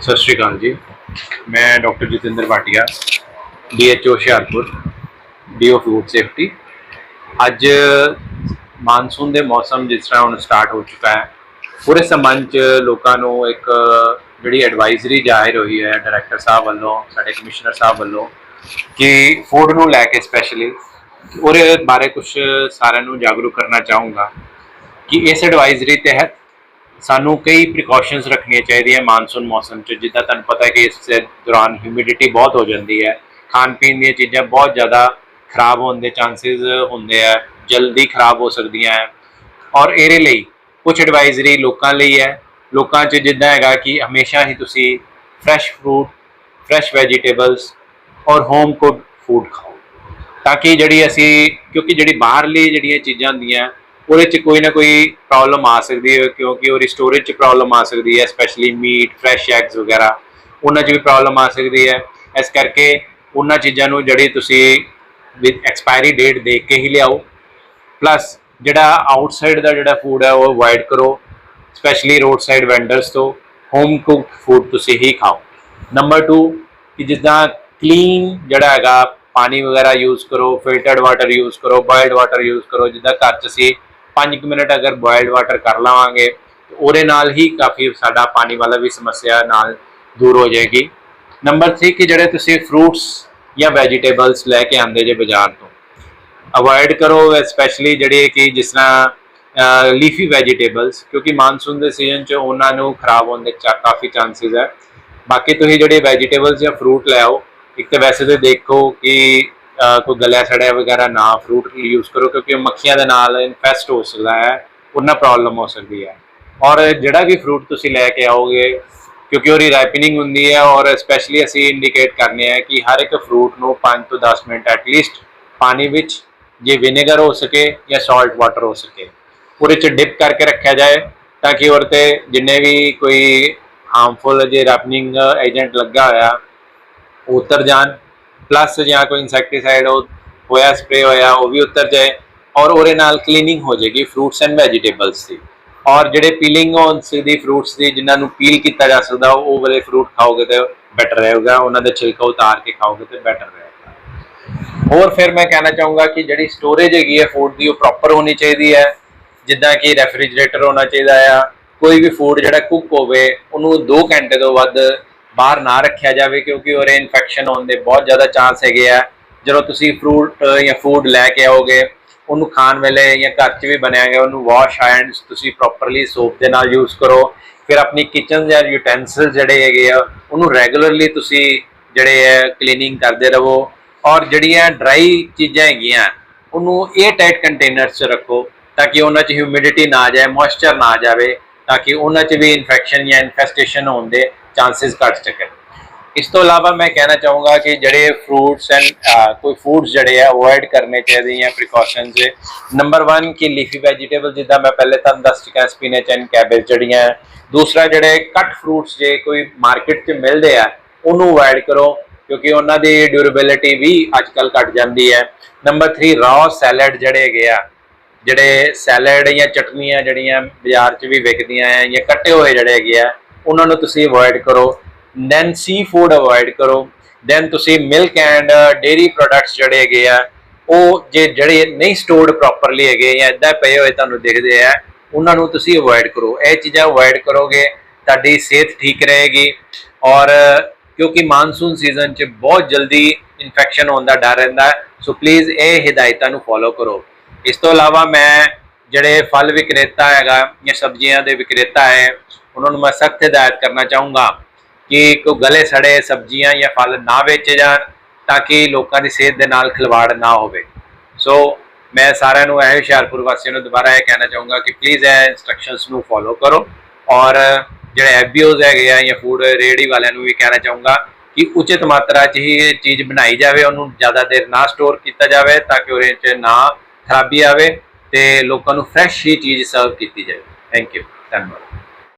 ਸਤਿ ਸ਼੍ਰੀ ਅਕਾਲ ਜੀ। ਮੈਂ doctor Jatinder Bhatia DHO Hoshiarpur DO food safety. ਅੱਜ ਮਾਨਸੂਨ ਦੇ ਮੌਸਮ ਜਿਸ ਤਰ੍ਹਾਂ ਹੁਣ ਸਟਾਰਟ ਹੋ ਚੁੱਕਾ ਹੈ, ਪੂਰੇ ਸੰਬੰਧ ਚ ਲੋਕਾਂ ਨੂੰ ਇੱਕ ਜਿਹੜੀ ਐਡਵਾਈਜ਼ਰੀ ਜ਼ਾਹਿਰ ਹੋਈ ਹੈ ਡਾਇਰੈਕਟਰ ਸਾਹਿਬ ਵੱਲੋਂ, ਸਾਡੇ ਕਮਿਸ਼ਨਰ ਸਾਹਿਬ ਵੱਲੋਂ ਕਿ ਫੂਡ ਨੂੰ ਲੈ ਕੇ ਸਪੈਸ਼ਲੀ ਉਹਦੇ ਬਾਰੇ ਕੁਝ ਸਾਰਿਆਂ ਨੂੰ ਜਾਗਰੂਕ ਕਰਨਾ ਚਾਹੂੰਗਾ ਕਿ ਇਸ ਐਡਵਾਈਜ਼ਰੀ ਤਹਿਤ ਸਾਨੂੰ ਕਈ ਪ੍ਰੀਕਾਸ਼ਨਸ ਰੱਖਣੀਆਂ ਚਾਹੀਦੀਆਂ ਮਾਨਸੂਨ ਮੌਸਮ 'ਚ, ਜਿੱਦਾਂ ਤੁਹਾਨੂੰ ਪਤਾ ਹੈ ਕਿ ਇਸ ਦੇ ਦੌਰਾਨ ਹਿਊਮਿਡਿਟੀ ਬਹੁਤ ਹੋ ਜਾਂਦੀ ਹੈ, ਖਾਣ ਪੀਣ ਦੀਆਂ ਚੀਜ਼ਾਂ ਬਹੁਤ ਜ਼ਿਆਦਾ ਖਰਾਬ ਹੋਣ ਦੇ ਚਾਂਸਸ ਹੁੰਦੇ ਆ ਜਲਦੀ ਖਰਾਬ ਹੋ ਸਕਦੀਆਂ ਹੈ ਔਰ ਇਹਦੇ ਲਈ ਕੁਝ ਐਡਵਾਈਜ਼ਰੀ ਲੋਕਾਂ ਲਈ ਹੈ, ਲੋਕਾਂ 'ਚ ਜਿੱਦਾਂ ਹੈਗਾ ਕਿ ਹਮੇਸ਼ਾ ਹੀ ਤੁਸੀਂ ਫਰੈਸ਼ ਫਰੂਟ ਫਰੈਸ਼ ਵੈਜੀਟੇਬਲਸ ਔਰ ਹੋਮ ਕੁੱਕ ਫੂਡ ਖਾਓ, ਤਾਂ ਕਿ ਜਿਹੜੀ ਅਸੀਂ, ਕਿਉਂਕਿ ਜਿਹੜੀ ਬਾਹਰਲੀ ਜਿਹੜੀਆਂ ਚੀਜ਼ਾਂ ਹੁੰਦੀਆਂ ਉਹਦੇ 'ਚ ਕੋਈ ਨਾ ਕੋਈ ਪ੍ਰੋਬਲਮ ਆ ਸਕਦੀ ਹੈ, ਕਿਉਂਕਿ ਉਹਦੀ ਸਟੋਰੇਜ 'ਚ ਪ੍ਰੋਬਲਮ ਆ ਸਕਦੀ ਹੈ ਸਪੈਸ਼ਲੀ ਮੀਟ ਫਰੈਸ਼ ਐਗਸ ਵਗੈਰਾ। ਉਹਨਾਂ 'ਚ ਵੀ ਪ੍ਰੋਬਲਮ ਆ ਸਕਦੀ ਹੈ। ਇਸ ਕਰਕੇ ਉਹਨਾਂ ਚੀਜ਼ਾਂ ਨੂੰ ਜਿਹੜੀ ਤੁਸੀਂ ਵਿਦ ਐਕਸਪਾਇਰੀ ਡੇਟ ਦੇਖ ਕੇ ਹੀ ਲਿਆਓ। ਪਲੱਸ ਜਿਹੜਾ ਆਊਟਸਾਈਡ ਦਾ ਜਿਹੜਾ ਫੂਡ ਹੈ, ਉਹ ਅਵੋਇਡ ਕਰੋ। ਸਪੈਸ਼ਲੀ ਰੋਡ ਸਾਈਡ ਵੈਂਡਰਸ ਤੋਂ ਹੋਮ ਕੁਕਡ ਫੂਡ ਤੁਸੀਂ ਹੀ ਖਾਓ। ਨੰਬਰ 2 ਕਿ ਜਿੱਦਾਂ ਕਲੀਨ ਜਿਹੜਾ ਹੈਗਾ, ਪਾਣੀ ਵਗੈਰਾ ਯੂਜ਼ ਕਰੋ ਫਿਲਟਰਡ ਵਾਟਰ ਯੂਜ਼ ਕਰੋ ਬੋਇਲਡ ਵਾਟਰ ਯੂਜ਼ ਕਰੋ, ਜਿੱਦਾਂ ਘਰ 'ਚ ਅਸੀਂ 5 ਮਿੰਟ ਅਗਰ ਬੋਇਲਡ ਵਾਟਰ ਕਰ ਲਵਾਂਗੇ, ਤੇ ਉਹਦੇ ਨਾਲ ਹੀ ਕਾਫੀ ਸਾਡਾ ਪਾਣੀ ਵਾਲਾ ਵੀ ਸਮੱਸਿਆ ਨਾਲ ਦੂਰ ਹੋ ਜਾਏਗੀ। ਨੰਬਰ 3 ਕਿ ਜਿਹੜੇ ਤੁਸੀਂ ਫਰੂਟਸ ਜਾਂ ਵੈਜੀਟੇਬਲਸ ਲੈ ਕੇ ਆਉਂਦੇ ਜੇ ਬਾਜ਼ਾਰ ਤੋਂ ਅਵੋਇਡ ਕਰੋ ਸਪੈਸ਼ਲੀ ਜਿਹੜੇ ਕਿ ਜਿਸ ਤਰ੍ਹਾਂ ਲੀਫੀ ਵੈਜੀਟੇਬਲਸ ਕਿਉਂਕਿ ਮਾਨਸੂਨ ਦੇ ਸੀਜ਼ਨ 'ਚ ਉਹਨਾਂ ਨੂੰ ਖਰਾਬ ਹੋਣ ਦੇ ਕਾਫੀ ਚਾਂਸਸ ਹੈ। ਬਾਕੀ ਤੁਸੀਂ ਜਿਹੜੇ ਵੈਜੀਟੇਬਲਸ ਜਾਂ ਫਰੂਟ ਲੈ ਆਓ, ਇੱਕ ਤਾਂ ਵੈਸੇ ਤੇ ਦੇਖੋ ਕਿ ਕੋਈ ਗਲਿਆ ਸੜਿਆ ਵਗੈਰਾ ਨਾ ਫਰੂਟ ਯੂਜ਼ ਕਰੋ, ਕਿਉਂਕਿ ਉਹ ਮੱਖੀਆਂ ਦੇ ਨਾਲ ਇਨਫੈਸਟ ਹੋ ਸਕਦਾ ਹੈ ਉਹਨਾਂ ਪ੍ਰੋਬਲਮ ਹੋ ਸਕਦੀ ਹੈ। ਔਰ ਜਿਹੜਾ ਵੀ ਫਰੂਟ ਤੁਸੀਂ ਲੈ ਕੇ ਆਓਗੇ, ਕਿਉਂਕਿ ਉਹਦੀ ਰਾਈਪਨਿੰਗ ਹੁੰਦੀ ਹੈ, ਔਰ ਸਪੈਸ਼ਲੀ ਅਸੀਂ ਇੰਡੀਕੇਟ ਕਰਨੇ ਆ ਕਿ ਹਰ ਇੱਕ ਫਰੂਟ ਨੂੰ 5 ਤੋਂ 10 ਮਿੰਟ ਐਟਲੀਸਟ ਪਾਣੀ ਵਿੱਚ ਜੇ ਵਿਨੇਗਰ ਹੋ ਸਕੇ ਜਾਂ ਸਾਲਟ ਵਾਟਰ ਹੋ ਸਕੇ, ਉਹਦੇ ਚ ਡਿਪ ਕਰਕੇ ਰੱਖਿਆ ਜਾਏ, ਤਾਂ ਕਿ ਉਹਦੇ ਤੇ ਜਿੰਨੇ ਵੀ ਕੋਈ ਹਾਰਮਫੁਲ ਜੇ ਰਾਈਪਨਿੰਗ ਏਜੰਟ ਲੱਗਾ ਹੋਇਆ ਉਤਰ ਜਾਣ। ਪਲੱਸ ਜਾਂ ਕੋਈ ਇਨਸੈਕਟੀਸਾਈਡ ਉਹ ਹੋਇਆ ਸਪਰੇ ਹੋਇਆ, ਉਹ ਵੀ ਉਤਰ ਜਾਏ ਔਰ ਉਹਦੇ ਨਾਲ ਕਲੀਨਿੰਗ ਹੋ ਜਾਏਗੀ ਫਰੂਟਸ ਐਂਡ ਵੈਜੀਟੇਬਲਸ ਦੀ। ਔਰ ਜਿਹੜੇ ਪੀਲਿੰਗ ਹੋਣ ਦੀ ਫਰੂਟਸ ਦੀ ਜਿਨ੍ਹਾਂ ਨੂੰ ਪੀਲ ਕੀਤਾ ਜਾ ਸਕਦਾ, ਉਹ ਵਾਲੇ ਫਰੂਟ ਖਾਓਗੇ ਤੇ ਬੈਟਰ ਰਹੇਗਾ, ਉਹਨਾਂ ਦਾ ਛਿਲਕਾ ਉਤਾਰ ਕੇ ਖਾਓਗੇ ਤੇ ਬੈਟਰ ਰਹੇਗਾ। ਹੋਰ ਫਿਰ ਮੈਂ ਕਹਿਣਾ ਚਾਹੂੰਗਾ ਕਿ ਜਿਹੜੀ ਸਟੋਰੇਜ ਹੈਗੀ ਹੈ ਫੂਡ ਦੀ, ਉਹ ਪ੍ਰੋਪਰ ਹੋਣੀ ਚਾਹੀਦੀ ਹੈ। ਜਿੱਦਾਂ ਕਿ ਰੈਫਰੀਜਰੇਟਰ ਹੋਣਾ ਚਾਹੀਦਾ ਆ, ਕੋਈ ਵੀ ਫੂਡ ਜਿਹੜਾ ਕੁੱਕ ਹੋਵੇ, ਉਹਨੂੰ 2 ਘੰਟੇ ਤੋਂ ਵੱਧ ਬਾਹਰ ਨਾ ਰੱਖਿਆ ਜਾਵੇ, ਕਿਉਂਕਿ ਉਹਦੇ ਇਨਫੈਕਸ਼ਨ ਹੋਣ ਦੇ ਬਹੁਤ ਜ਼ਿਆਦਾ ਚਾਂਸ ਹੈਗੇ ਆ। ਜਦੋਂ ਤੁਸੀਂ ਫਰੂਟ ਜਾਂ ਫੂਡ ਲੈ ਕੇ ਆਓਗੇ, ਉਹਨੂੰ ਖਾਣ ਵੇਲੇ ਜਾਂ ਘਰ 'ਚ ਵੀ ਬਣਿਆ ਗਿਆ, ਉਹਨੂੰ ਵਾਸ਼ ਹੈਂਡਸ ਤੁਸੀਂ ਪ੍ਰੋਪਰਲੀ ਸੋਪ ਦੇ ਨਾਲ ਯੂਜ਼ ਕਰੋ। ਫਿਰ ਆਪਣੀ ਕਿਚਨ ਜਾਂ ਯੂਟੈਂਸਿਲ ਜਿਹੜੇ ਹੈਗੇ ਆ, ਉਹਨੂੰ ਰੈਗੂਲਰਲੀ ਤੁਸੀਂ ਜਿਹੜੇ ਹੈ ਕਲੀਨਿੰਗ ਕਰਦੇ ਰਹੋ। ਔਰ ਜਿਹੜੀਆਂ ਡਰਾਈ ਚੀਜ਼ਾਂ ਹੈਗੀਆਂ, ਉਹਨੂੰ 에ਅਰ ਟਾਈਟ ਕੰਟੇਨਰਸ 'ਚ ਰੱਖੋ, ਤਾਂ ਕਿ ਉਹਨਾਂ 'ਚ ਹਿਊਮਿਡਿਟੀ ਨਾ ਜਾਏ ਮੋਇਸਚਰ ਨਾ ਜਾਵੇ, ਤਾਂ ਕਿ ਉਹਨਾਂ 'ਚ ਵੀ ਇਨਫੈਕਸ਼ਨ ਜਾਂ ਇਨਫੈਸਟੇਸ਼ਨ ਹੋਣ ਦੇ ਚਾਂਸਸ ਘਟ ਸਕਣ ਇਸ ਤੋਂ ਇਲਾਵਾ ਮੈਂ ਕਹਿਣਾ ਚਾਹੂੰਗਾ ਕਿ ਜਿਹੜੇ ਫਰੂਟਸ ਐਂਡ ਕੋਈ ਫੂਡਸ ਜਿਹੜੇ ਆ ਅਵੋਇਡ ਕਰਨੇ ਚਾਹੀਦੇ ਜਾਂ ਪ੍ਰੀਕਾਸ਼ਨਸ ਨੰਬਰ 1 ਕਿ ਲੀਫੀ ਵੈਜੀਟੇਬਲ ਜਿੱਦਾਂ ਮੈਂ ਪਹਿਲੇ ਤੁਹਾਨੂੰ ਦੱਸ ਚੁੱਕਾ ਸਪਿਨਚ ਐਂਡ ਕੈਬੇਜ ਜਿਹੜੀਆਂ। ਦੂਸਰਾ ਜਿਹੜੇ ਕੱਟ ਫਰੂਟਸ ਜੇ ਕੋਈ ਮਾਰਕੀਟ 'ਚ ਮਿਲਦੇ ਆ, ਉਹਨੂੰ ਅਵੋਇਡ ਕਰੋ, ਕਿਉਂਕਿ ਉਹਨਾਂ ਦੀ ਡਿਊਰੇਬਿਲਿਟੀ ਵੀ ਅੱਜਕੱਲ ਘਟ ਜਾਂਦੀ ਹੈ। ਨੰਬਰ 3 ਰॉ ਸੈਲਡ ਜਿਹੜੇ ਹੈਗੇ ਆ, ਜਿਹੜੇ ਸੈਲਡ ਜਾਂ ਚਟਨੀਆਂ ਜਿਹੜੀਆਂ ਬਾਜ਼ਾਰ 'ਚ ਵੀ ਵਿਕਦੀਆਂ ਆ ਜਾਂ ਕੱਟੇ ਹੋਏ ਜਿਹੜੇ ਹੈਗੇ ਆ ਉਹਨਾਂ ਨੂੰ ਤੁਸੀਂ ਅਵੋਇਡ ਕਰੋ। ਦੈਨ ਸੀ ਫੂਡ ਅਵੋਇਡ ਕਰੋ। ਦੈਨ ਤੁਸੀਂ ਮਿਲਕ ਐਂਡ ਡੇਰੀ ਪ੍ਰੋਡਕਟਸ ਜਿਹੜੇ ਹੈਗੇ ਆ, ਉਹ ਜੇ ਜਿਹੜੇ ਨਹੀਂ ਸਟੋਰਡ ਪ੍ਰੋਪਰਲੀ ਹੈਗੇ ਜਾਂ ਇਦਾਂ ਪਏ ਹੋਏ ਤੁਹਾਨੂੰ ਦਿਖਦੇ ਆ, ਉਹਨਾਂ ਨੂੰ ਤੁਸੀਂ ਅਵੋਇਡ ਕਰੋ। ਇਹ ਚੀਜ਼ਾਂ ਅਵੋਇਡ ਕਰੋਗੇ, ਤੁਹਾਡੀ ਸਿਹਤ ਠੀਕ ਰਹੇਗੀ ਔਰ, ਕਿਉਂਕਿ ਮਾਨਸੂਨ ਸੀਜ਼ਨ 'ਚ ਬਹੁਤ ਜਲਦੀ ਇਨਫੈਕਸ਼ਨ ਹੋਣ ਦਾ ਡਰ ਰਹਿੰਦਾ। ਸੋ ਪਲੀਜ਼ ਇਹ ਹਦਾਇਤਾਂ ਨੂੰ ਫੋਲੋ ਕਰੋ। ਇਸ ਤੋਂ ਇਲਾਵਾ ਮੈਂ ਜਿਹੜੇ ਫਲ ਵਿਕਰੇਤਾ ਹੈਗਾ ਜਾਂ ਸਬਜ਼ੀਆਂ ਦੇ ਵਿਕਰੇਤਾ ਹੈ ਉਹਨਾਂ ਨੂੰ ਮੈਂ ਸਖਤ ਹਦਾਇਤ ਕਰਨਾ ਚਾਹੂੰਗਾ ਕਿ ਕੋ ਗਲੇ ਸੜੇ ਸਬਜ਼ੀਆਂ ਜਾਂ ਫਲ ਨਾ ਵੇਚੇ ਜਾਣ ਤਾਂ ਕਿ ਲੋਕਾਂ ਦੀ ਸਿਹਤ ਦੇ ਨਾਲ ਖਿਲਵਾੜ ਨਾ ਹੋਵੇ। ਸੋ ਮੈਂ ਸਾਰਿਆਂ ਨੂੰ ਇਹ ਹੁਸ਼ਿਆਰਪੁਰ ਵਾਸੀਆਂ ਨੂੰ ਦੁਬਾਰਾ ਇਹ ਕਹਿਣਾ ਚਾਹੂੰਗਾ ਕਿ ਪਲੀਜ਼ ਇਹ ਇਨਸਟਰਕਸ਼ਨਸ ਨੂੰ ਫੋਲੋ ਕਰੋ ਔਰ ਜਿਹੜੇ ਐਫਬੀਓਜ਼ ਹੈਗੇ ਆ ਜਾਂ ਫੂਡ ਰੇਹੜੀ ਵਾਲਿਆਂ ਨੂੰ ਵੀ ਕਹਿਣਾ ਚਾਹੂੰਗਾ ਕਿ ਉਚਿਤ ਮਾਤਰਾ 'ਚ ਹੀ ਇਹ ਚੀਜ਼ ਬਣਾਈ ਜਾਵੇ, ਉਹਨੂੰ ਜ਼ਿਆਦਾ ਦੇਰ ਨਾ ਸਟੋਰ ਕੀਤਾ ਜਾਵੇ ਤਾਂ ਕਿ ਉਹਦੇ 'ਚ ਨਾ ਖਰਾਬੀ ਆਵੇ ਤੇ ਲੋਕਾਂ ਨੂੰ ਫਰੈਸ਼ ਹੀ ਚੀਜ਼ ਸਰਵ ਕੀਤੀ ਜਾਵੇ। ਥੈਂਕ ਯੂ ਧੰਨਵਾਦ।